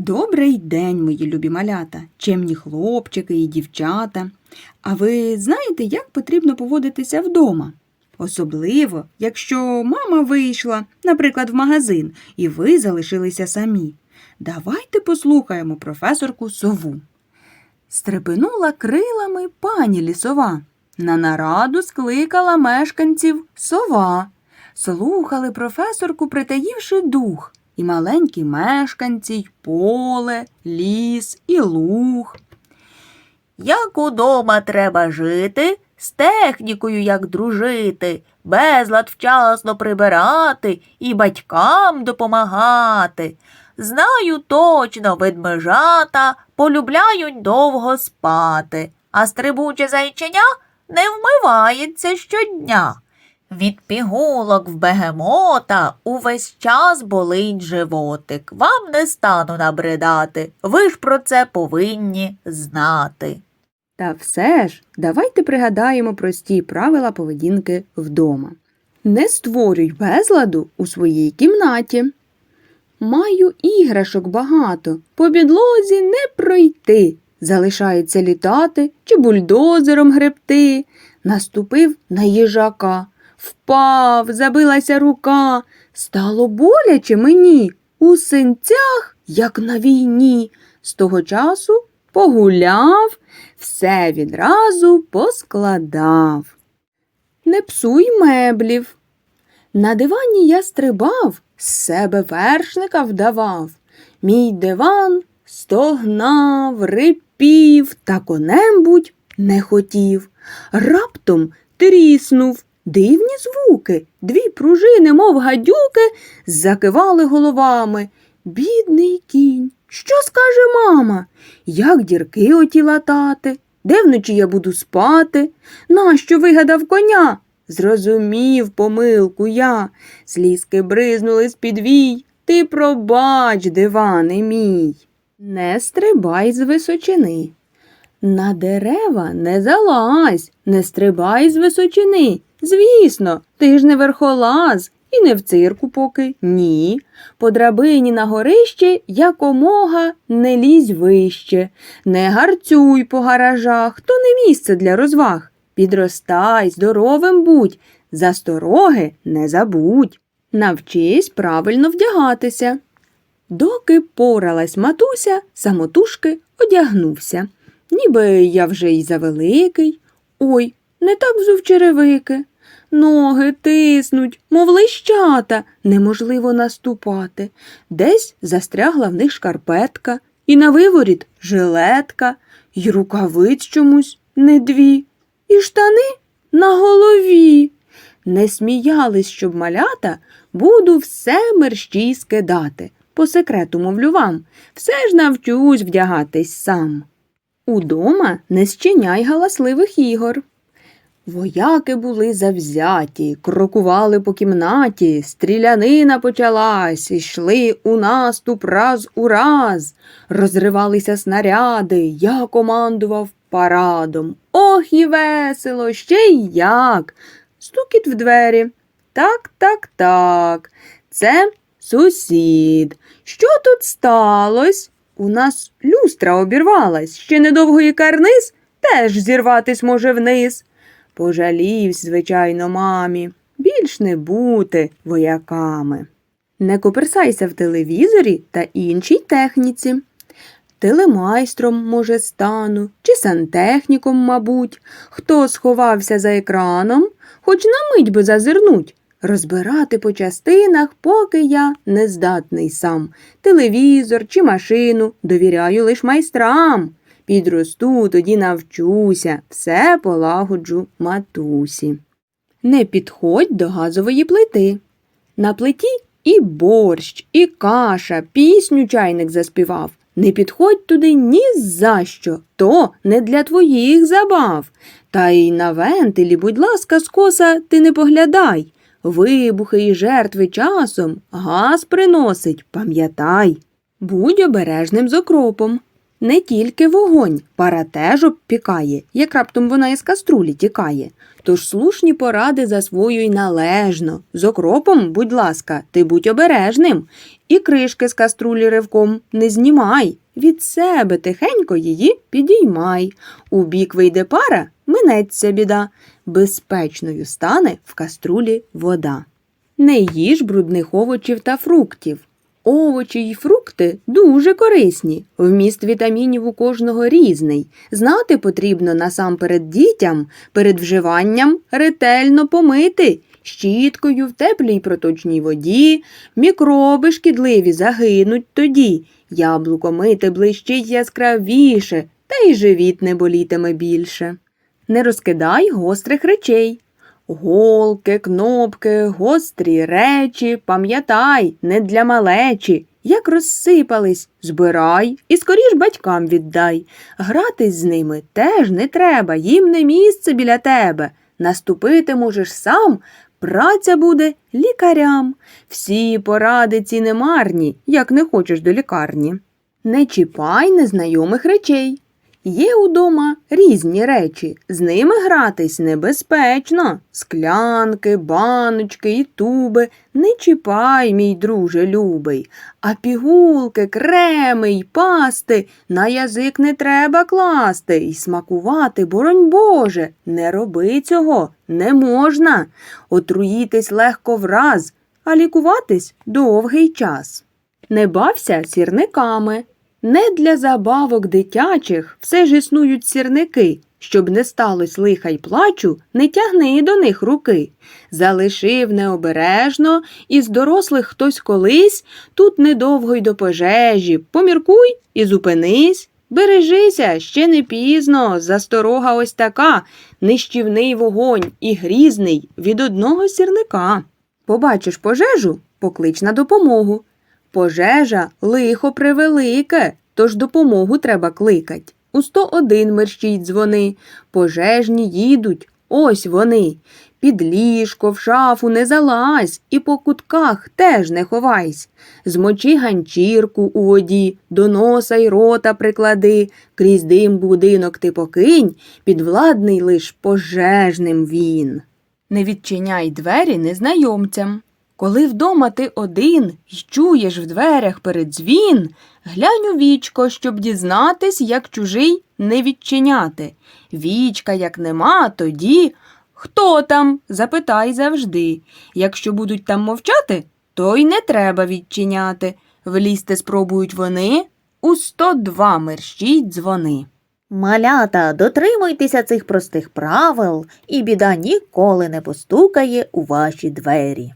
Добрий день, мої любі малята, чемні хлопчики і дівчата. А ви знаєте, як потрібно поводитися вдома? Особливо, якщо мама вийшла, наприклад, в магазин, і ви залишилися самі. Давайте послухаємо професорку сову. Стрепенула крилами пані лісова. На нараду скликала мешканців сова. Слухали професорку, притаївши дух, і маленькі мешканці, й поле, ліс і луг. Як удома треба жити, з технікою як дружити, безлад вчасно прибирати і батькам допомагати. Знаю точно, ведмежата полюбляють довго спати, а стрибуче зайченя не вмивається щодня. Від пігулок в бегемота увесь час болить животик. Вам не стану набридати, ви ж про це повинні знати. Та все ж, давайте пригадаємо прості правила поведінки вдома. Не створюй безладу у своїй кімнаті. Маю іграшок багато, по підлозі не пройти. Залишається літати чи бульдозером гребти. Наступив на їжака, впав, забилася рука. Стало боляче мені у синцях, як на війні. З того часу погуляв, все відразу поскладав. Не псуй меблів. На дивані я стрибав, з себе вершника вдавав. Мій диван стогнав, рипів та конем будь не хотів. Раптом тріснув дивні звуки, дві пружини, мов гадюки, закивали головами. Бідний кінь, що скаже мама? Як дірки оті латати? Де вночі я буду спати? Нащо вигадав коня? Зрозумів помилку я. Слізки бризнули з-під вій. Ти пробач, диване мій. Не стрибай з височини. На дерева не залазь, не стрибай з височини. Звісно, ти ж не верхолаз і не в цирку поки. Ні. По драбині на горище якомога не лізь вище. Не гарцюй по гаражах, то не місце для розваг. Підростай, здоровим будь, застороги не забудь. Навчись правильно вдягатися. Доки поралась матуся, самотужки одягнувся. Ніби я вже й завеликий. Ой, не так взув черевики. Ноги тиснуть, мов лищата, неможливо наступати. Десь застрягла в них шкарпетка, і на виворіт жилетка, й рукавиць чомусь не дві, і штани на голові. Не сміялись, щоб малята, буду все мерщій скидати. По секрету мовлю вам, все ж навчусь вдягатись сам. Удома не щиняй галасливих ігор. Вояки були завзяті, крокували по кімнаті, стрілянина почалась, йшли у наступ раз у раз, розривалися снаряди, я командував парадом. Ох і весело, ще й як. Стукіт в двері. Так, так, так. Це сусід. Що тут сталося? У нас люстра обірвалась, ще недовго і карниз теж зірватись може вниз. Пожалівсь, звичайно, мамі, більш не бути вояками. Не коперсайся в телевізорі та іншій техніці. Телемайстром, може, стану, чи сантехніком, мабуть, хто сховався за екраном, хоч на мить би зазирнуть. Розбирати по частинах, поки я не здатний сам. Телевізор чи машину довіряю лиш майстрам. Підросту, тоді навчуся, все полагоджу матусі. Не підходь до газової плити. На плиті і борщ, і каша, пісню чайник заспівав. Не підходь туди ні за що, то не для твоїх забав. Та й на вентилі, будь ласка, скоса ти не поглядай. Вибухи і жертви часом газ приносить, пам'ятай. Будь обережним з окропом. Не тільки вогонь, пара теж обпікає, як раптом вона із каструлі тікає. Тож слушні поради засвоюй належно. З окропом, будь ласка, ти будь обережним. І кришки з каструлі ривком не знімай. Від себе тихенько її підіймай. У бік вийде пара, минеться біда. Безпечною стане в каструлі вода. Не їж брудних овочів та фруктів. Овочі й фрукти дуже корисні. Вміст вітамінів у кожного різний. Знати потрібно насамперед дітям перед вживанням ретельно помити. Щіткою в теплій проточній воді, мікроби шкідливі загинуть тоді. Яблуко мити блищить яскравіше, та й живіт не болітиме більше. Не розкидай гострих речей. Голки, кнопки, гострі речі, пам'ятай, не для малечі. Як розсипались, збирай і скоріш батькам віддай. Гратись з ними теж не треба, їм не місце біля тебе. Наступити можеш сам, праця буде лікарям. Всі поради ці не марні, як не хочеш до лікарні. Не чіпай незнайомих речей. Є удома різні речі, з ними гратись небезпечно. Склянки, баночки і туби не чіпай, мій друже любий, а пігулки, креми й пасти на язик не треба класти і смакувати, боронь Боже, не роби цього, не можна. Отруїтись легко враз, а лікуватись довгий час. Не бався сірниками. Не для забавок дитячих все ж існують сірники. Щоб не сталося лиха й плачу, не тягни до них руки. Залишив необережно, із дорослих хтось колись, тут недовго й до пожежі. Поміркуй і зупинись. Бережися, ще не пізно, засторога ось така, нищівний вогонь і грізний від одного сірника. Побачиш пожежу, поклич на допомогу. Пожежа лихо превелике, тож допомогу треба кликать. У 101 мерщій дзвони. Пожежні їдуть, ось вони. Під ліжко, в шафу не залазь, і по кутках теж не ховайсь. Змочи ганчірку у воді, до носа й рота приклади, крізь дим будинок ти покинь, підвладний лиш пожежним він. Не відчиняй двері незнайомцям. Коли вдома ти один й чуєш в дверях передзвін, глянь у вічко, щоб дізнатись, як чужий не відчиняти. Вічка як нема, тоді хто там? запитай завжди. Якщо будуть там мовчати, то й не треба відчиняти. Влізти спробують вони, у 102 мерщій дзвони. Малята, дотримуйтеся цих простих правил, і біда ніколи не постукає у ваші двері.